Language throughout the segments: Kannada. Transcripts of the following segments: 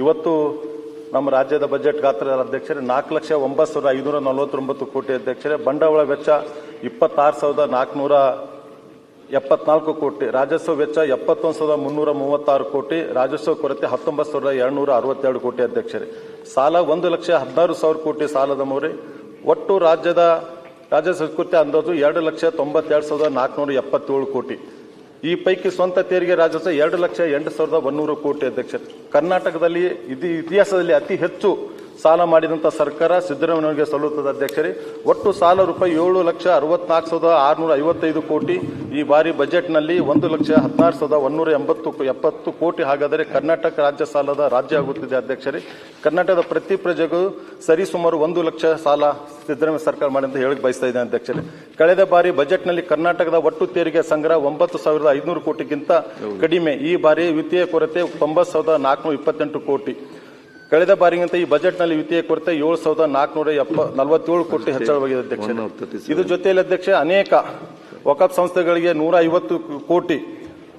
ಇವತ್ತು ನಮ್ಮ ರಾಜ್ಯದ ಬಜೆಟ್ ಗಾತ್ರ ಅಧ್ಯಕ್ಷರೇ ನಾಲ್ಕು ಲಕ್ಷ ಒಂಬತ್ತು ಸಾವಿರದ ಐನೂರ ನಲವತ್ತೊಂಬತ್ತು ಕೋಟಿ ಅಧ್ಯಕ್ಷರೇ. ಬಂಡವಾಳ ವೆಚ್ಚ ಇಪ್ಪತ್ತಾರು ಸಾವಿರದ ನಾಲ್ಕುನೂರ ಎಪ್ಪತ್ನಾಲ್ಕು ಕೋಟಿ ರಾಜಸ್ವ ವೆಚ್ಚ ಎಪ್ಪತ್ತೊಂದು ಸಾವಿರದ ಮುನ್ನೂರ ಮೂವತ್ತಾರು ಕೋಟಿ ರಾಜಸ್ವ ಕೊರತೆ ಹತ್ತೊಂಬತ್ತು ಸಾವಿರದ ಎರಡುನೂರ ಅರವತ್ತೆರಡು ಕೋಟಿ ಅಧ್ಯಕ್ಷರೇ. ಸಾಲ ಒಂದು ಲಕ್ಷ ಹದಿನಾರು ಸಾವಿರ ಕೋಟಿ ಸಾಲದ ಮೌರಿ ಒಟ್ಟು ರಾಜ್ಯದ ರಾಜ್ಯ ಸಂಸ್ಕೃತಿ ಅಂದಾಜು ಎರಡು ಲಕ್ಷ ತೊಂಬತ್ತೆರಡು ಸಾವಿರದ ನಾಲ್ಕುನೂರ ಎಪ್ಪತ್ತೇಳು ಕೋಟಿ. ಈ ಪೈಕಿ ಸ್ವಂತ ತೆರಿಗೆ ರಾಜಸ್ವ ಎರಡು ಲಕ್ಷ ಎಂಟು ಸಾವಿರದ ಒನ್ನೂರು ಕೋಟಿ ಅಧ್ಯಕ್ಷ. ಕರ್ನಾಟಕದಲ್ಲಿ ಇದು ಇತಿಹಾಸದಲ್ಲಿ ಅತಿ ಹೆಚ್ಚು ಸಾಲ ಮಾಡಿದಂಥ ಸರ್ಕಾರ ಸಿದ್ದರಾಮಯ್ಯನವರಿಗೆ ಸಲ್ಲುತ್ತದೆ ಅಧ್ಯಕ್ಷರೇ. ಒಟ್ಟು ಸಾಲ ರೂಪಾಯಿ ಏಳು ಲಕ್ಷ ಅರವತ್ನಾಲ್ಕು ಸಾವಿರದ ಆರುನೂರ ಐವತ್ತೈದು ಕೋಟಿ ಈ ಬಾರಿ ಬಜೆಟ್ನಲ್ಲಿ ಒಂದು ಲಕ್ಷ ಹದಿನಾರು ಸಾವಿರದ ಒಂದೂರ ಎಂಬತ್ತು ಎಪ್ಪತ್ತು ಕೋಟಿ ಹಾಗಾದರೆ ಕರ್ನಾಟಕ ರಾಜ್ಯ ಸಾಲದ ರಾಜ್ಯ ಆಗುತ್ತಿದೆ ಅಧ್ಯಕ್ಷರೇ. ಕರ್ನಾಟಕದ ಪ್ರತಿ ಪ್ರಜೆಗೂ ಸರಿಸುಮಾರು ಒಂದು ಲಕ್ಷ ಸಾಲ ಸಿದ್ದರಾಮಯ್ಯ ಸರ್ಕಾರ ಮಾಡಿ ಅಂತ ಹೇಳಕ್ ಬಯಸ್ತಾ ಇದೆ ಅಧ್ಯಕ್ಷರೇ. ಕಳೆದ ಬಾರಿ ಬಜೆಟ್ನಲ್ಲಿ ಕರ್ನಾಟಕದ ಒಟ್ಟು ತೆರಿಗೆ ಸಂಗ್ರಹ ಒಂಬತ್ತು ಸಾವಿರದ ಐದುನೂರು ಕೋಟಿಗಿಂತ ಕಡಿಮೆ. ಈ ಬಾರಿ ವಿತ್ತೀಯ ಕೊರತೆ ಒಂಬತ್ತು ಸಾವಿರದ ನಾಲ್ಕುನೂರ ಇಪ್ಪತ್ತೆಂಟು ಕೋಟಿ. ಕಳೆದ ಬಾರಿಗಿಂತ ಈ ಬಜೆಟ್ನಲ್ಲಿ ವಿತ್ತೀಯ ಕೊರತೆ ಏಳು ಸಾವಿರದ ನಾಲ್ಕುನೂರ ಎಪ್ಪ ನಲವತ್ತೇಳು ಕೋಟಿ ಹೆಚ್ಚಳವಾಗಿದೆ ಅಧ್ಯಕ್ಷ ಇದ್ರ ಜೊತೆಯಲ್ಲಿ ಅಧ್ಯಕ್ಷ ಅನೇಕ ವಕಫ್ ಸಂಸ್ಥೆಗಳಿಗೆ ನೂರ ಐವತ್ತು ಕೋಟಿ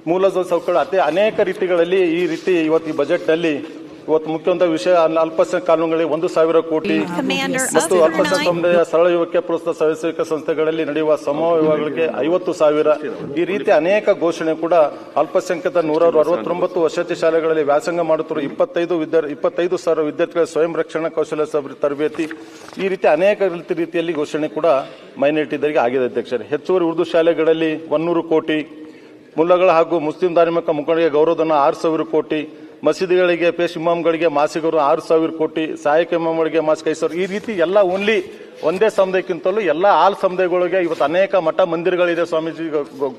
ಮೂಲಸೌಕರ್ಯ ಸೌಕರ್ಯ ಅತಿ ಅನೇಕ ರೀತಿಗಳಲ್ಲಿ ಈ ರೀತಿ ಇವತ್ತು ಈ ಬಜೆಟ್ನಲ್ಲಿ ಇವತ್ತು ಮುಖ್ಯವಂತ ವಿಷಯ ಅಲ್- ಅಲ್ಪಸಂಖ್ಯಾತ ಕಾನೂನುಗಳಿಗೆ ಒಂದು ಸಾವಿರ ಕೋಟಿ ಮತ್ತು ಅಲ್ಪಸಂಖ್ಯಾತ ಸಮುದಾಯ ಸರಳ ಯುವಕ ಪ್ರೋತ್ಸಾಹ ಸ್ವಯಂಸೇವಿಕ ಸಂಸ್ಥೆಗಳಲ್ಲಿ ನಡೆಯುವ ಸಮೂಹ ವಿವಾಹಗಳಿಗೆ ಐವತ್ತು ಸಾವಿರ. ಈ ರೀತಿ ಅನೇಕ ಘೋಷಣೆ ಕೂಡ ಅಲ್ಪಸಂಖ್ಯಾತ ನೂರ ಅರವತ್ತೊಂಬತ್ತು ವಸತಿ ಶಾಲೆಗಳಲ್ಲಿ ವ್ಯಾಸಂಗ ಮಾಡುತ್ತಿರುವ ಇಪ್ಪತ್ತೈದು ವಿದ್ಯಾರ್ಥಿ ಇಪ್ಪತ್ತೈದು ಸಾವಿರ ವಿದ್ಯಾರ್ಥಿಗಳ ಸ್ವಯಂ ರಕ್ಷಣಾ ಕೌಶಲ್ಯ ತರಬೇತಿ ಈ ರೀತಿ ಅನೇಕ ರೀತಿ- ರೀತಿಯಲ್ಲಿ ಘೋಷಣೆ ಕೂಡ ಮೈನಾರಿಟಿದರಿಗೆ ಆಗಿದೆ ಅಧ್ಯಕ್ಷರೇ. ಹೆಚ್ಚುವರಿ ಉರ್ದು ಶಾಲೆಗಳಲ್ಲಿ ಒನ್ನೂರು ಕೋಟಿ. ಮುಲ್ಲಗಳ ಹಾಗೂ ಮುಸ್ಲಿಂ ಧಾರ್ಮಿಕ ಮುಖಂಡರಿಗೆ ಗೌರವಧನ ಆರು ಸಾವಿರ ಕೋಟಿ. ಮಸೀದಿಗಳಿಗೆ, ಪೇಶ್ ಇಮಾಮ್ಗಳಿಗೆ ಮಾಸಿಗರು ಆರು ಸಾವಿರ ಕೋಟಿ, ಸಹಾಯಕ ಇಮಾಮ್ಗಳಿಗೆ ಮಾಸಿಕ ಐದು ಸಾವಿರ. ಈ ರೀತಿ ಎಲ್ಲ ಓನ್ಲಿ ಒಂದೇ ಸಮುದಾಯಕ್ಕಿಂತಲೂ ಎಲ್ಲ ಆಲ್ ಸಮುದಾಯಗಳಿಗೆ ಇವತ್ತು ಅನೇಕ ಮಠ ಮಂದಿರಗಳಿದೆ ಸ್ವಾಮೀಜಿ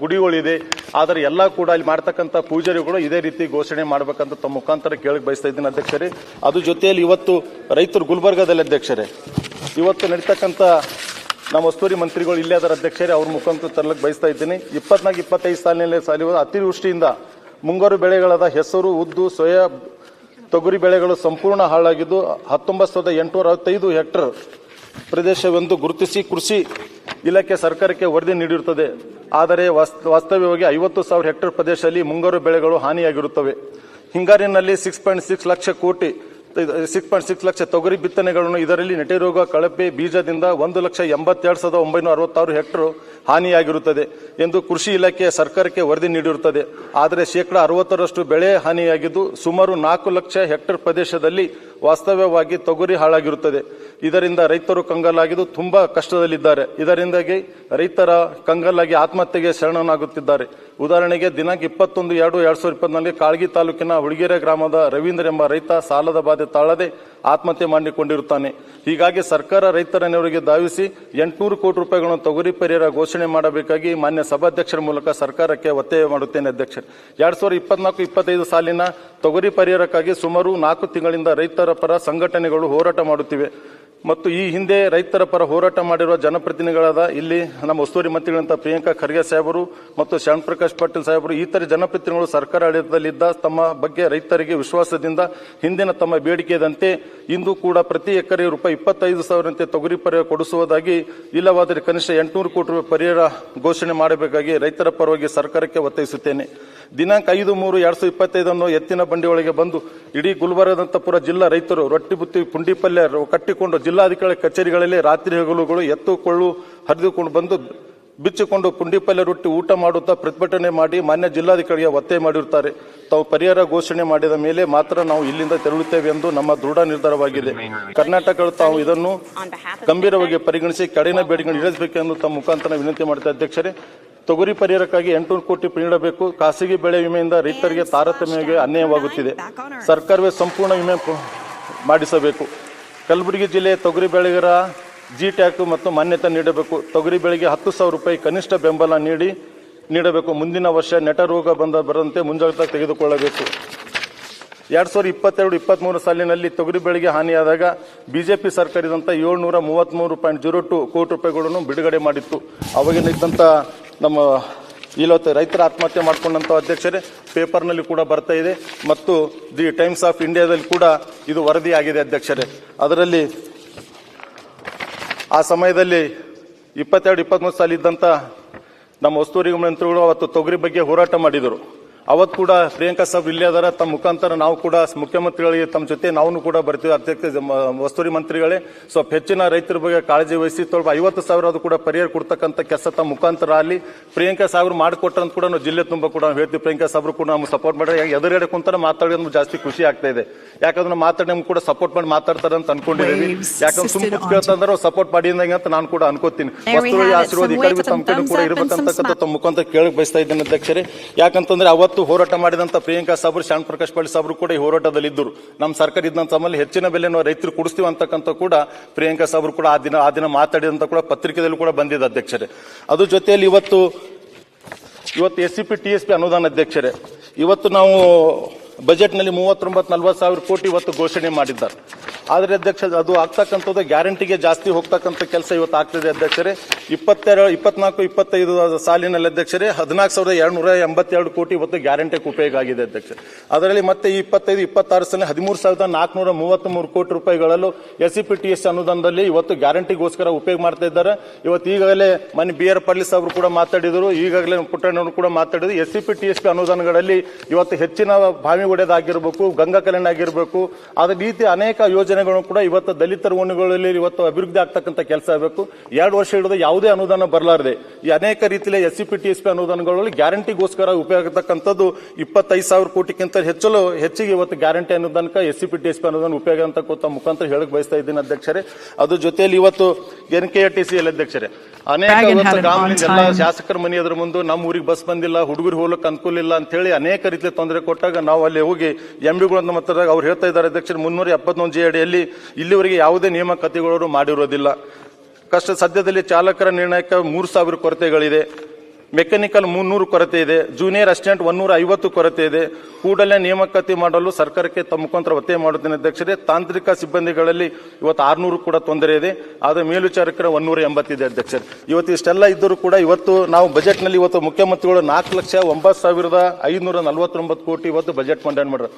ಗುಡಿಗಳಿದೆ. ಆದರೆ ಎಲ್ಲ ಕೂಡ ಅಲ್ಲಿ ಮಾಡ್ತಕ್ಕಂಥ ಪೂಜಾರಿಗಳು ಇದೇ ರೀತಿ ಘೋಷಣೆ ಮಾಡಬೇಕಂತ ತಮ್ಮ ಮುಖಾಂತರ ಕೇಳಕ್ಕೆ ಬಯಸ್ತಾ ಇದ್ದೀನಿ ಅಧ್ಯಕ್ಷರೇ. ಅದು ಜೊತೆಯಲ್ಲಿ ಇವತ್ತು ರೈತರು ಗುಲ್ಬರ್ಗಾದಲ್ಲಿ ಅಧ್ಯಕ್ಷರೇ. ಇವತ್ತು ನಡೀತಕ್ಕಂಥ ನಮ್ಮ ಉಸ್ತುವಾರಿ ಮಂತ್ರಿಗಳು ಇಲ್ಲೇ ಅದರ ಅಧ್ಯಕ್ಷರೇ, ಅವ್ರ ಮುಖಾಂತರ ತರಲಿಕ್ಕೆ ಬಯಸ್ತಾ ಇದ್ದೀನಿ. ಇಪ್ಪತ್ನಾಲ್ಕು, ಇಪ್ಪತ್ತೈದು ಸಾಲಿನಲ್ಲಿ ಸಾಲಿರುವ ಅತಿವೃಷ್ಟಿಯಿಂದ ಮುಂಗಾರು ಬೆಳೆಗಳಾದ ಹೆಸರು, ಉದ್ದು, ಸೋಯಾ, ತೊಗರಿ ಬೆಳೆಗಳು ಸಂಪೂರ್ಣ ಹಾಳಾಗಿದ್ದು ಹತ್ತೊಂಬತ್ತು ಸಾವಿರದ ಎಂಟುನೂರ ಅರವತ್ತೈದು ಹೆಕ್ಟರ್ ಪ್ರದೇಶವೆಂದು ಗುರುತಿಸಿ ಕೃಷಿ ಇಲಾಖೆ ಸರ್ಕಾರಕ್ಕೆ ವರದಿ ನೀಡಿರುತ್ತದೆ. ಆದರೆ ವಾಸ್- ವಾಸ್ತವ್ಯವಾಗಿ ಐವತ್ತು ಸಾವಿರ ಹೆಕ್ಟರ್ ಪ್ರದೇಶದಲ್ಲಿ ಮುಂಗಾರು ಬೆಳೆಗಳು ಹಾನಿಯಾಗಿರುತ್ತವೆ. ಹಿಂಗಾರಿನಲ್ಲಿ ಸಿಕ್ಸ್ ಪಾಯಿಂಟ್ ಸಿಕ್ಸ್ ಲಕ್ಷ ಕೋಟಿ ಸಿಕ್ಸ್ ಪಾಯಿಂಟ್ ಸಿಕ್ಸ್ ಲಕ್ಷ ತೊಗರಿ ಬಿತ್ತನೆಗಳನ್ನು ಇದರಲ್ಲಿ ನೆಟೆರೋಗ ಕಳಪೆ ಬೀಜದಿಂದ ಒಂದು ಲಕ್ಷ ಎಂಬತ್ತೆರಡು ಸಾವಿರದ ಒಂಬೈನೂರ ಅರವತ್ತಾರು ಹೆಕ್ಟರ್ ಹಾನಿಯಾಗಿರುತ್ತದೆ ಎಂದು ಕೃಷಿ ಇಲಾಖೆ ಸರ್ಕಾರಕ್ಕೆ ವರದಿ ನೀಡಿರುತ್ತದೆ. ಆದರೆ ಶೇಕಡಾ ಅರವತ್ತರಷ್ಟು ಬೆಳೆ ಹಾನಿಯಾಗಿದ್ದು ಸುಮಾರು ನಾಲ್ಕು ಲಕ್ಷ ಹೆಕ್ಟರ್ ಪ್ರದೇಶದಲ್ಲಿ ವಾಸ್ತವ್ಯವಾಗಿ ತೊಗರಿ ಹಾಳಾಗಿರುತ್ತದೆ. ಇದರಿಂದ ರೈತರು ಕಂಗಾಲಾಗಿದ್ದು ತುಂಬಾ ಕಷ್ಟದಲ್ಲಿದ್ದಾರೆ. ಇದರಿಂದಾಗಿ ರೈತರ ಕಂಗಾಲಾಗಿ ಆತ್ಮಹತ್ಯೆಗೆ ಶರಣನಾಗುತ್ತಿದ್ದಾರೆ. ಉದಾಹರಣೆಗೆ ದಿನಾಂಕ ಇಪ್ಪತ್ತೊಂದು ಎರಡು ಎರಡ್ ಸಾವಿರದ ಇಪ್ಪತ್ನಾಲ್ಕು ಕಾಳಗಿ ತಾಲೂಕಿನ ಹುಳಗೆರೆ ಗ್ರಾಮದ ರವೀಂದ್ರ ಎಂಬ ರೈತ ಸಾಲದ ಬಾಧೆ ತಾಳದೆ ಆತ್ಮಹತ್ಯೆ ಮಾಡಿಕೊಂಡಿರುತ್ತಾನೆ. ಹೀಗಾಗಿ ಸರ್ಕಾರ ರೈತರ ನೆರವಿಗೆ ಧಾವಿಸಿ ಎಂಟುನೂರು ಕೋಟಿ ರೂಪಾಯಿಗಳನ್ನು ತೊಗರಿ ಪರಿಹಾರ ಘೋಷಣೆ ಮಾಡಬೇಕಾಗಿ ಮಾನ್ಯ ಸಭಾಧ್ಯಕ್ಷರ ಮೂಲಕ ಸರ್ಕಾರಕ್ಕೆ ಒತ್ತಾಯ ಮಾಡುತ್ತೇನೆ ಅಧ್ಯಕ್ಷ ಎರಡ್ ಸಾವಿರದ ಇಪ್ಪತ್ನಾಲ್ಕು ಇಪ್ಪತ್ತೈದು ಸಾಲಿನ ತೊಗರಿ ಪರಿಹಾರಕ್ಕಾಗಿ ಸುಮಾರು ನಾಲ್ಕು ತಿಂಗಳಿಂದ ರೈತರ ಪರ ಸಂಘಟನೆಗಳು ಹೋರಾಟ ಮಾಡುತ್ತಿವೆ. ಮತ್ತು ಈ ಹಿಂದೆ ರೈತರ ಪರ ಹೋರಾಟ ಮಾಡಿರುವ ಜನಪ್ರತಿನಿಧಿಗಳಾದ ಇಲ್ಲಿ ನಮ್ಮ ಉಸ್ತುವಾರಿ ಮಂತ್ರಿಗಳಂತ ಪ್ರಿಯಾಂಕಾ ಖರ್ಗೆ ಸಾಹೇಬರು ಮತ್ತು ಶ್ಯಾಮ್ ಪ್ರಕಾಶ್ ಪಾಟೀಲ್ ಸಾಹೇಬರು ಇತರ ಜನಪ್ರತಿನಿಧಿಗಳು ಸರ್ಕಾರ ಆಡಳಿತದಲ್ಲಿದ್ದ ತಮ್ಮ ಬಗ್ಗೆ ರೈತರಿಗೆ ವಿಶ್ವಾಸದಿಂದ ಹಿಂದಿನ ತಮ್ಮ ಬೇಡಿಕೆಯಂತೆ ಇಂದು ಕೂಡ ಪ್ರತಿ ಎಕರೆ ರೂಪಾಯಿ ಇಪ್ಪತ್ತೈದು ಸಾವಿರಂತೆ ತೊಗರಿ ಪರಿಹಾರ ಕೊಡಿಸುವುದಾಗಿ ಇಲ್ಲವಾದರೆ ಕನಿಷ್ಠ ಎಂಟುನೂರು ಕೋಟಿ ರೂಪಾಯಿ ಪರಿಹಾರ ಘೋಷಣೆ ಮಾಡಬೇಕಾಗಿ ರೈತರ ಪರವಾಗಿ ಸರ್ಕಾರಕ್ಕೆ ಒತ್ತಾಯಿಸುತ್ತೇನೆ. ದಿನಾಂಕ ಐದು ಮೂರು ಎರಡ್ ಸಾವಿರದ ಇಪ್ಪತ್ತೈದನ್ನು ಎತ್ತಿನ ಬಂಡಿಯೊಳಗೆ ಒಳಗೆ ಬಂದು ಇಡೀ ಗುಲ್ಬರ್ಗದಂತಪುರ ಜಿಲ್ಲಾ ರೈತರು ರೊಟ್ಟಿ ಬುತ್ತಿ ಪುಂಡಿ ಪಲ್ಯ ಕಟ್ಟಿಕೊಂಡು ಜಿಲ್ಲಾಧಿಕಾರಿ ಕಚೇರಿಗಳಲ್ಲಿ ರಾತ್ರಿ ಹಗಲುಗಳು ಎತ್ತುಕೊಳ್ಳು ಹರಿದುಕೊಂಡು ಬಂದು ಬಿಚ್ಚಿಕೊಂಡು ಪುಂಡಿ ಪಲ್ಯ ರೊಟ್ಟಿ ಊಟ ಮಾಡುತ್ತಾ ಪ್ರತಿಭಟನೆ ಮಾಡಿ ಮಾನ್ಯ ಜಿಲ್ಲಾಧಿಕಾರಿಗೆ ಒತ್ತೆ ಮಾಡಿರುತ್ತಾರೆ. ತಾವು ಪರಿಹಾರ ಘೋಷಣೆ ಮಾಡಿದ ಮೇಲೆ ಮಾತ್ರ ನಾವು ಇಲ್ಲಿಂದ ತೆರಳುತ್ತೇವೆ ಎಂದು ನಮ್ಮ ದೃಢ ನಿರ್ಧಾರವಾಗಿದೆ. ಕರ್ನಾಟಕ ತಾವು ಇದನ್ನು ಗಂಭೀರವಾಗಿ ಪರಿಗಣಿಸಿ ಕಡಿಮೆ ಬೇಡಿಕೆ ಈಡೇರಿಸಬೇಕೆಂದು ತಮ್ಮ ಮುಖಾಂತರ ವಿನಂತಿ ಮಾಡ್ತಾ ಅಧ್ಯಕ್ಷರೇ ತೊಗರಿ ಪರಿಹಾರಕ್ಕಾಗಿ ಎಂಟುನೂರು ಕೋಟಿ ನೀಡಬೇಕು. ಖಾಸಗಿ ಬೆಳೆ ವಿಮೆಯಿಂದ ರೈತರಿಗೆ ತಾರತಮ್ಯವಾಗಿ ಅನ್ಯಾಯವಾಗುತ್ತಿದೆ. ಸರ್ಕಾರವೇ ಸಂಪೂರ್ಣ ವಿಮೆ ಮಾಡಿಸಬೇಕು. ಕಲಬುರಗಿ ಜಿಲ್ಲೆಯ ತೊಗರಿ ಬೆಳೆಗರ ಜಿ ಟ್ಯಾಕ್ ಮತ್ತು ಮಾನ್ಯತೆ ನೀಡಬೇಕು. ತೊಗರಿ ಬೆಳೆಗೆ ಹತ್ತು ಸಾವಿರ ರೂಪಾಯಿ ಕನಿಷ್ಠ ಬೆಂಬಲ ನೀಡಿ, ನೀಡಬೇಕು. ಮುಂದಿನ ವರ್ಷ ನೆಟ ರೋಗ ಬಂದ ಬರದಂತೆ ಮುಂಜಾಗ್ರತೆ ತೆಗೆದುಕೊಳ್ಳಬೇಕು. ಎರಡ್ ಸಾವಿರದ ಇಪ್ಪತ್ತೆರಡು, ಇಪ್ಪತ್ಮೂರು ಸಾಲಿನಲ್ಲಿ ತೊಗರಿ ಬೆಳೆಗೆ ಹಾನಿಯಾದಾಗ ಬಿಜೆಪಿ ಸರ್ಕಾರ ಇದ್ದಂಥ ಏಳ್ನೂರ ಮೂವತ್ಮೂರು ಪಾಯಿಂಟ್ ಜೀರೋ ಟು ಕೋಟಿ ರೂಪಾಯಿಗಳನ್ನು ಬಿಡುಗಡೆ ಮಾಡಿತ್ತು. ಅವಾಗಿನ ಇದ್ದಂಥ ನಮ್ಮ ಇಲ್ಲೊತ್ತು ರೈತರ ಆತ್ಮಹತ್ಯೆ ಮಾಡಿಕೊಂಡಂತ ಅಧ್ಯಕ್ಷರೇ ಪೇಪರ್ನಲ್ಲಿ ಕೂಡ ಬರ್ತಾ ಇದೆ ಮತ್ತು ದಿ ಟೈಮ್ಸ್ ಆಫ್ ಇಂಡಿಯಾದಲ್ಲಿ ಕೂಡ ಇದು ವರದಿ ಆಗಿದೆ ಅಧ್ಯಕ್ಷರೇ. ಅದರಲ್ಲಿ ಆ ಸಮಯದಲ್ಲಿ ಇಪ್ಪತ್ತೆರಡು, ಇಪ್ಪತ್ಮೂರು ಸಾಲ ಇದ್ದಂಥ ನಮ್ಮ ಉಸ್ತುವಾರಿ ಮಂತ್ರಿಗಳು ಅವತ್ತು ತೊಗರಿ ಬಗ್ಗೆ ಹೋರಾಟ ಮಾಡಿದರು. ಅವತ್ತು ಕೂಡ ಪ್ರಿಯಾಂಕಾ ಸಾಬ್ ಇಲ್ಲೇ ಅದರ ತಮ್ಮ ಮುಖಾಂತರ ನಾವು ಕೂಡ ಮುಖ್ಯಮಂತ್ರಿಗಳಿಗೆ ತಮ್ಮ ಜೊತೆ ನಾವು ಕೂಡ ಬರ್ತೀವಿ. ಅಧ್ಯಕ್ಷ ವಸ್ತೂರಿ ಮಂತ್ರಿಗಳೇ. ಸ್ವಲ್ಪ ಹೆಚ್ಚಿನ ರೈತರ ಬಗ್ಗೆ ಕಾಳಜಿ ವಹಿಸಿ ಸ್ವಲ್ಪ ಐವತ್ತು ಸಾವಿರ ಅದು ಕೂಡ ಪರಿಹಾರ ಕೊಡ್ತಕ್ಕಂಥ ಕೆಲಸ ತಮ್ಮ ಮುಖಾಂತರ ಅಲ್ಲಿ ಪ್ರಿಯಾಂಕಾ ಸಾಬ್ರು ಮಾಡಿಕೊಟ್ಟಂತ ಕೂಡ ನಾವು ಜಿಲ್ಲೆ ತುಂಬ ಕೂಡ ನಾವು ಹೇಳ್ತೀವಿ. ಪ್ರಿಯಾಂಕಾ ಸಾಬ್ರು ಕೂಡ ನಮ್ಗೆ ಸಪೋರ್ಟ್ ಮಾಡಿ ಎದುರುಗಡೆ ಕುಂತಾರ ಮಾತಾಡೋದು ನಮ್ಗೆ ಜಾಸ್ತಿ ಖುಷಿ ಆಗ್ತಾ ಇದೆ. ಯಾಕಂದ್ರೆ ಮಾತಾಡಿ ನಮ್ಗೆ ಕೂಡ ಸಪೋರ್ಟ್ ಮಾಡಿ ಮಾತಾಡ್ತಾರೆ ಅಂತ ಅನ್ಕೊಂಡಿದ್ದೀವಿ. ಯಾಕಂದ್ರೆ ಸುಮ್ assisted ಕೇಳ್ತಂದ್ರೆ ಸಪೋರ್ಟ್ ಮಾಡಿದಂಗೆ ಅಂತ ನಾನು ಕೂಡ ಅನ್ಕೋತೀನಿ. ವಸ್ತುಗಳಿಗೆ ಆಶೀರ್ವಾದ ಈ ಕಡೆ ತಮ್ಮ ಕಡೆ ಕೂಡ ಇರಬೇಕಂತ ಇರಬೇಕಂತಕ್ಕಂಥ ತಮ್ಮ ಮುಖಾಂತರ ಕೇಳಕ್ ಬಯಸ್ತಾ ಇದ್ದೇನೆ ಅಧ್ಯಕ್ಷರೇ. ಯಾಕಂತಂದ್ರೆ ಅವತ್ತು ಹೋರಾಟ ಮಾಡಿದಂತ ಪ್ರಿಯಾಂಕಾ ಸಾಬ್ರು ಶಾಣ್ ಪ್ರಕಾಶ್ ಪಾಟೀಲ್ ಸಾಬ್ರು ಕೂಡ ಈ ಹೋರಾಟದಲ್ಲಿ ಇದ್ದರು ನಮ್ಮ ಸರ್ಕಾರ ಸಮಯಲ್ಲಿ ಹೆಚ್ಚಿನ ಬೆಲೆ ರೈತರು ಕೊಡಿಸ್ತೀವಿ ಅಂತಕ್ಕಂಥ ಕೂಡ ಪ್ರಿಯಾಂಕಾ ಸಾಬ್ರು ಕೂಡ ಆ ದಿನ ಆ ದಿನ ಮಾತಾಡಿದಂತ ಕೂಡ ಪತ್ರಿಕೆಯಲ್ಲಿ ಕೂಡ ಬಂದಿದೆ ಅಧ್ಯಕ್ಷರೇ. ಅದ್ರ ಜೊತೆಯಲ್ಲಿ ಇವತ್ತು ಇವತ್ತು S C P T S P ಅನುದಾನ ಅಧ್ಯಕ್ಷರೇ. ಇವತ್ತು ನಾವು ಬಜೆಟ್ನಲ್ಲಿ ಮೂವತ್ತೊಂಬತ್ತು ನಲ್ವತ್ತು ಸಾವಿರ ಕೋಟಿ ಇವತ್ತು ಘೋಷಣೆ ಮಾಡಿದ್ದಾರೆ. ಆದರೆ ಅಧ್ಯಕ್ಷ, ಅದು ಆಗ್ತಕ್ಕಂಥದ್ದು ಗ್ಯಾರಂಟಿಗೆ ಜಾಸ್ತಿ ಹೋಗ್ತಕ್ಕಂಥ ಕೆಲಸ ಇವತ್ತು ಆಗ್ತಿದೆ ಅಧ್ಯಕ್ಷರೇ. ಇಪ್ಪತ್ತೆರಡು ಇಪ್ಪತ್ನಾಲ್ಕು, ಇಪ್ಪತ್ತೈದು ಸಾಲಿನಲ್ಲಿ ಅಧ್ಯಕ್ಷರೇ, ಹದಿನಾಲ್ಕು ಸಾವಿರದ ಎರಡುನೂರ ಎಂಬತ್ತೆರಡು ಕೋಟಿ ಇವತ್ತು ಗ್ಯಾರಂಟಿಗೆ ಉಪಯೋಗ ಆಗಿದೆ ಅಧ್ಯಕ್ಷ ಅದರಲ್ಲಿ ಮತ್ತೆ ಈ ಇಪ್ಪತ್ತೈದು, ಇಪ್ಪತ್ತಾರು ಸಲ ಹದಿಮೂರು ಸಾವಿರದ ನಾಲ್ಕುನೂರ ಮೂವತ್ತ್ಮೂರು ಕೋಟಿ ರೂಪಾಯಿಗಳಲ್ಲೂ S C P T S ಅನುದಾನದಲ್ಲಿ ಇವತ್ತು ಗ್ಯಾರಂಟಿಗೋಸ್ಕರ ಉಪಯೋಗ ಮಾಡ್ತಾ ಇದ್ದಾರೆ. ಇವತ್ತು ಈಗಾಗಲೇ ಮನೆ ಬಿ ಆರ್ ಪಳ್ಳಿ ಸಾಬ್ರು ಕೂಡ ಮಾತಾಡಿದರು, ಈಗಾಗಲೇ ಪುಟ್ಟಣ್ಣವರು ಕೂಡ ಮಾತಾಡಿದ್ರು. S C P T S ಅನುದಾನಗಳಲ್ಲಿ ಇವತ್ತು ಹೆಚ್ಚಿನ ಬಾವಿ ಆಗಿರಬೇಕು ಗಂಗಾ ಕಲ್ಯಾಣ ಆಗಿರಬೇಕು. ಅದೇ ರೀತಿ ಅನೇಕ ಯೋಜನೆಗಳು ಕೂಡ ಇವತ್ತು ದಲಿತರ ಓಣಿಗಳಲ್ಲಿ ಇವತ್ತು ಅಭಿವೃದ್ಧಿ ಆಗ್ತಕ್ಕಂಥ ಕೆಲಸ ಆಗಬೇಕು. ಎರಡು ವರ್ಷ ಹಿಡಿದು ಯಾವುದೇ ಅನುದಾನ ಬರಲಾರದೆ ಈ ಅನೇಕ ರೀತಿಯ S C P T S P ಅನುದಾನಗಳಲ್ಲಿ ಗ್ಯಾರಂಟಿಗೋಸ್ಕರ ಉಪಯೋಗ ಆಗ್ತಕ್ಕಂಥದ್ದು ಇಪ್ಪತ್ತೈದು ಸಾವಿರ ಕೋಟಿಗಿಂತ ಹೆಚ್ಚಲು, ಹೆಚ್ಚಿಗೆ ಇವತ್ತು guarantee ಅನುದಾನಕ್ಕೆ S C P T S P ಅನುದಾನ ಉಪಯೋಗ ಅಂತ ಮುಖಾಂತರ ಹೇಳಕ್ ಬಯಸ್ತಾ ಇದ್ದೀನಿ ಅಧ್ಯಕ್ಷರೇ. ಅದ್ರ ಜೊತೆಯಲ್ಲಿ ಇವತ್ತು ಎನ್ ಕೆ ಟಿ ಸಿ ಅಧ್ಯಕ್ಷರೇ. ಅನೇಕ ಗ್ರಾಮದಿಂದ ಎಲ್ಲ ಶಾಸಕರ ಮನೆ ಎದುರು ಮುಂದೆ ನಮ್ಮ ಊರಿಗೆ ಬಸ್ ಬಂದಿಲ್ಲ ಹುಡುಗರು ಹೋಗ್ಲಿಕ್ಕೆ ಅನುಕೂಲ ಇಲ್ಲ ಅಂತ ಹೇಳಿ ಅನೇಕ ರೀತಿಯ ತೊಂದರೆ ಕೊಟ್ಟಾಗ ನಾವು ಅಲ್ಲಿ ಹೋಗಿ ಎಂಬಿಗಳನ್ನ ಮಾತಾಡಿದಾಗ ಅವ್ರು ಹೇಳ್ತಾ ಇದ್ದಾರೆ ಅಧ್ಯಕ್ಷರು ಮುನ್ನೂರ ಎಪ್ಪತ್ತೊಂದು ಜಿ ಅಡಿಯಲ್ಲಿ ಇಲ್ಲಿವರೆಗೆ ಯಾವುದೇ ನೇಮಕಾತಿಗಳು ಮಾಡಿರೋದಿಲ್ಲ. ಕಷ್ಟ ಸದ್ಯದಲ್ಲಿ ಚಾಲಕರ ನಿರ್ಣಯಕ್ಕೆ ಮೂರು ಸಾವಿರ ಕೊರತೆಗಳಿದೆ. ಮೆಕ್ಯಾನಿಕಲ್ ಮುನ್ನೂರು ಕೊರತೆ ಇದೆ, ಜೂನಿಯರ್ ಅಸಿಸ್ಟೆಂಟ್ ಒನ್ನೂರ ಐವತ್ತು ಕೊರತೆ ಇದೆ. ಕೂಡಲೇ ನೇಮಕಾತಿ ಮಾಡಲು ಸರ್ಕಾರಕ್ಕೆ ತಮ್ಮ ಮುಖಾಂತರ ಒತ್ತಾಯ ಮಾಡುತ್ತೇನೆ ಅಧ್ಯಕ್ಷರೇ, ತಾಂತ್ರಿಕ ಸಿಬ್ಬಂದಿಗಳಲ್ಲಿ ಇವತ್ತು ಆರ್ನೂರು ಕೂಡ ತೊಂದರೆ ಇದೆ. ಆದರೆ ಮೇಲ್ವಿಚಾರಕರ ಒನ್ನೂರ ಎಂಬತ್ತಿದೆ ಅಧ್ಯಕ್ಷರು. ಇವತ್ತು ಇಷ್ಟೆಲ್ಲ ಇದ್ದರೂ ಕೂಡ ಇವತ್ತು ನಾವು ಬಜೆಟ್ನಲ್ಲಿ ಇವತ್ತು ಮುಖ್ಯಮಂತ್ರಿಗಳು ನಾಲ್ಕು ಲಕ್ಷ ಒಂಬತ್ತು ಸಾವಿರದ ಐನೂರ ನಲವತ್ತೊಂಬತ್ತು ಕೋಟಿ ಇವತ್ತು ಬಜೆಟ್ ಮಂಡನೆ ಮಾಡ್ರು.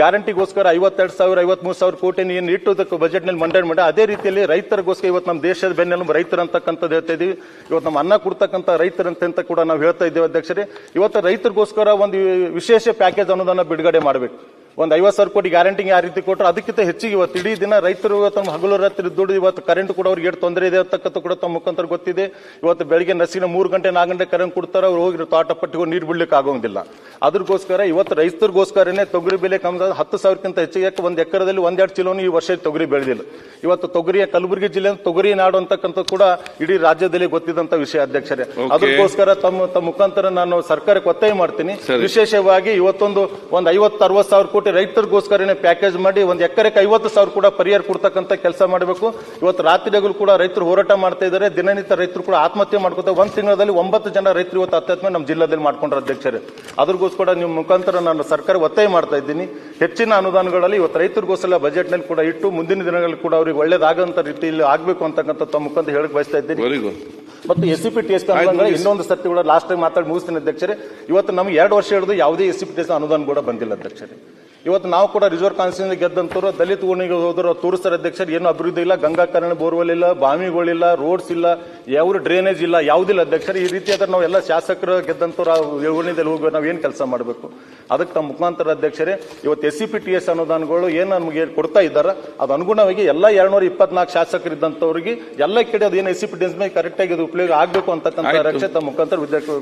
ಗ್ಯಾರಂಟಿಗೋಸ್ಕರ ಐವತ್ತೆರಡು ಸಾವಿರ, ಐವತ್ಮೂರು ಸಾವಿರ ಕೋಟಿ ಏನು ಇಟ್ಟುದಕ್ಕೆ ಬಜೆಟ್ನಲ್ಲಿ ಮಂಡನೆ ಮಾಡಿ ಅದೇ ರೀತಿಯಲ್ಲಿ ರೈತರಿಗೋಸ್ಕರ ಇವತ್ತು ನಮ್ಮ ದೇಶದ ಬೆನ್ನೆಲುಬು ರೈತರು ಅಂತಕ್ಕಂಥದ್ದು ಹೇಳ್ತಾ ಇದೀವಿ. ಇವತ್ತು ನಮ್ಮ ಅನ್ನ ಕೊಡ್ತಕ್ಕಂಥ ರೈತರಂತೆ ಕೂಡ ನಾವು ಹೇಳ್ತಾ ಇದ್ದೇವೆ ಅಧ್ಯಕ್ಷರೇ ಇವತ್ತು ರೈತರಿಗೋಸ್ಕರ ಒಂದು ವಿಶೇಷ ಪ್ಯಾಕೇಜ್ ಅನುದಾನ ಬಿಡುಗಡೆ ಮಾಡಬೇಕು. ಒಂದು ಐವತ್ತು ಸಾವಿರ ಕೋಟಿ ಗ್ಯಾರಂಟಿ ಯಾವ ರೀತಿ ಕೊಟ್ಟರು ಅದಕ್ಕಿಂತ ಹೆಚ್ಚಿಗೆ ಇವತ್ತು ಇಡೀ ದಿನ ರೈತರು ಇವತ್ತು ನಮ್ಮ ಹಗಲು ರಾತ್ರಿ ದುಡ್ಡು ಇವತ್ತು ಕರೆಂಟ್ ಕೂಡ ಅವ್ರಿಗೆ ಎಷ್ಟು ತೊಂದರೆ ಇದೆ ಅಂತಕ್ಕಂಥ ಕೂಡ ತಮ್ಮ ಮುಖಾಂತರ ಗೊತ್ತಿದೆ. ಇವತ್ತು ಬೆಳಗ್ಗೆ ನಸಿನ ಮೂರು ಗಂಟೆ ನಾಲ್ಕು ಗಂಟೆ ಕರೆಂಟ್ ಕೊಡ್ತಾರೆ ಅವ್ರು ಹೋಗಿ ತೋಟ ಪಟ್ಟಿಗೂ ನೀರು ಬಿಡ್ಲಿಕ್ಕೆ ಆಗೋದಿಲ್ಲ ಅದಕ್ಕೋಸ್ಕರ ಇವತ್ತು ರೈತರಿಗೋಸ್ಕರನೇ ತೊಗರಿ ಬೆಲೆ ಕಮ್ಮಿ ಹತ್ತು ಸಾವಿರಕ್ಕಿಂತ ಹೆಚ್ಚಿಗೆ ಯಾಕೆ ಒಂದು ಎಕರದಲ್ಲಿ ಒಂದೆರಡು ಚೀಲೋನು ಈ ವರ್ಷ ತೊಗರಿ ಬೆಳೆದಿಲ್ಲ. ಇವತ್ತು ತೊಗರಿಯ ಕಲಬುರಗಿ ಜಿಲ್ಲೆ ತೊಗರಿ ನಾಡು ಅಂತಕ್ಕಂಥ ಕೂಡ ಇಡೀ ರಾಜ್ಯದಲ್ಲಿ ಗೊತ್ತಿದ್ದಂತ ವಿಷಯ ಅಧ್ಯಕ್ಷರೇ. ಅದಕ್ಕೋಸ್ಕರ ತಮ್ಮ ತಮ್ಮ ಮುಖಾಂತರ ನಾನು ಸರ್ಕಾರಕ್ಕೆ ಒತ್ತಾಯ ಮಾಡ್ತೀನಿ. ವಿಶೇಷವಾಗಿ ಇವತ್ತೊಂದು ಒಂದು ಐವತ್ತು ಅರವತ್ತು ಸಾವಿರ ಕೋಟಿ ರೈತರಿಗೋಸ್ಕರನೇ ಪ್ಯಾಕೇಜ್ ಮಾಡಿ ಒಂದು ಎಕರೆಗೆ ಐವತ್ತು ಸಾವಿರ ಕೂಡ ಪರಿಹಾರ ಕೊಡ್ತಕ್ಕಂಥ ಕೆಲಸ ಮಾಡಬೇಕು. ಇವತ್ತು ರಾತ್ರಿಗಳು ಕೂಡ ರೈತರು ಹೋರಾಟ ಮಾಡ್ತಾ ಇದ್ದಾರೆ. ದಿನನಿತ್ಯ ರೈತರು ಕೂಡ ಆತ್ಮಹತ್ಯೆ ಮಾಡ್ಕೊತಾರೆ ಒಂದು ತಿಂಗಳಲ್ಲಿ ಒಂಬತ್ತು ಜನ ರೈತರು ಇವತ್ತು ಆತ್ಮಹತ್ಯೆ ನಮ್ಮ ಜಿಲ್ಲಾದಲ್ಲಿ ಮಾಡ್ಕೊಂಡ್ರೆ ಅಧ್ಯಕ್ಷರೇ. ಅದ್ರಗೋಸ್ಕರ ನಿಮ್ಮ ಮುಖಾಂತರ ನಾನು ಸರ್ಕಾರ ಒತ್ತಾಯ ಮಾಡ್ತಾ ಇದ್ದೀನಿ. ಹೆಚ್ಚಿನ ಅನುದಾನಗಳಲ್ಲಿ ಇವತ್ತು ರೈತರಿಗೋಸ್ಕರ ಬಜೆಟ್ನಲ್ಲಿ ಕೂಡ ಇಟ್ಟು ಮುಂದಿನ ದಿನಗಳಲ್ಲಿ ಕೂಡ ಅವ್ರಿಗೆ ಒಳ್ಳೇದಾಗಂತ ರೀತಿಯಲ್ಲಿ ಆಗಬೇಕು ಅಂತಕ್ಕಂಥ ತಮ್ಮ ಮುಖಾಂತರ ಹೇಳಕ್ ಬಯಸ್ತಾ ಇದ್ದೀನಿ. ಮತ್ತು S C P T S ಇನ್ನೊಂದು ಸರ್ತಿ ಕೂಡ ಲಾಸ್ಟ್ ಟೈಮ್ ಮಾತಾಡಿ ಮುಗಿಸ್ತೀನಿ ಅಧ್ಯಕ್ಷರೇ. ಇವತ್ತು ನಮ್ಗೆ ಎರಡು ವರ್ಷ ಹಿಡಿದು ಯಾವುದೇ S C P T S ಅನುದಾನ ಕೂಡ ಬಂದಿಲ್ಲ ಅಧ್ಯಕ್ಷರೇ. ಇವತ್ತು ನಾವು ಕೂಡ ರಿಸರ್ವ್ ಕಾನ್ಸ್ಟಿಟ್ಯೂನ್ಸಿ ಗೆದ್ದಂತವ್ರು ದಲಿತ ಓಣಿಗೆ ಹೋದ್ರು ತೋರಿಸ್ತಾರೆ ಅಧ್ಯಕ್ಷರು ಏನು ಅಭಿವೃದ್ಧಿ ಇಲ್ಲ ಗಂಗಾ ಕರಣ ಬೋರ್ವೆಲ್ ಇಲ್ಲ ಬಾವಿಗಳಿಲ್ಲ ರೋಡ್ಸ್ ಇಲ್ಲ ಯಾವ ಡ್ರೈನೇಜ್ ಇಲ್ಲ ಯಾವುದಿಲ್ಲ ಅಧ್ಯಕ್ಷರು. ಈ ರೀತಿ ಆದ್ರೆ ನಾವು ಎಲ್ಲ ಶಾಸಕರು ಗೆದ್ದಂತವ್ರು ಓಣಿದಲ್ಲಿ ಹೋಗಿ ನಾವು ಏನು ಕೆಲಸ ಮಾಡಬೇಕು? ಅದಕ್ಕೆ ತಮ್ಮ ಮುಖಾಂತರ ಅಧ್ಯಕ್ಷರೇ ಇವತ್ತು S C P T S ಅನುದಾನಗಳು ಏನು ನಮಗೆ ಕೊಡ್ತಾ ಇದ್ದಾರೆ ಅದು ಅನುಗುಣವಾಗಿ ಎಲ್ಲ ಎರಡ್ನೂರ ಇಪ್ಪತ್ನಾಲ್ಕು ಶಾಸಕರು ಇದ್ದಂಥವ್ರಿಗೆ ಎಲ್ಲ ಕಡೆ ಅದು ಏನು S C P T S ಮೇಲೆ ಕರೆಕ್ಟಾಗಿ ಅದು ಉಪಯೋಗ ಆಗಬೇಕು ಅಂತಕ್ಕಂಥ ರಕ್ಷೆ ತಮ್ಮ ಮುಖಾಂತರ ವಿದ್ಯಾರ್ಥಿ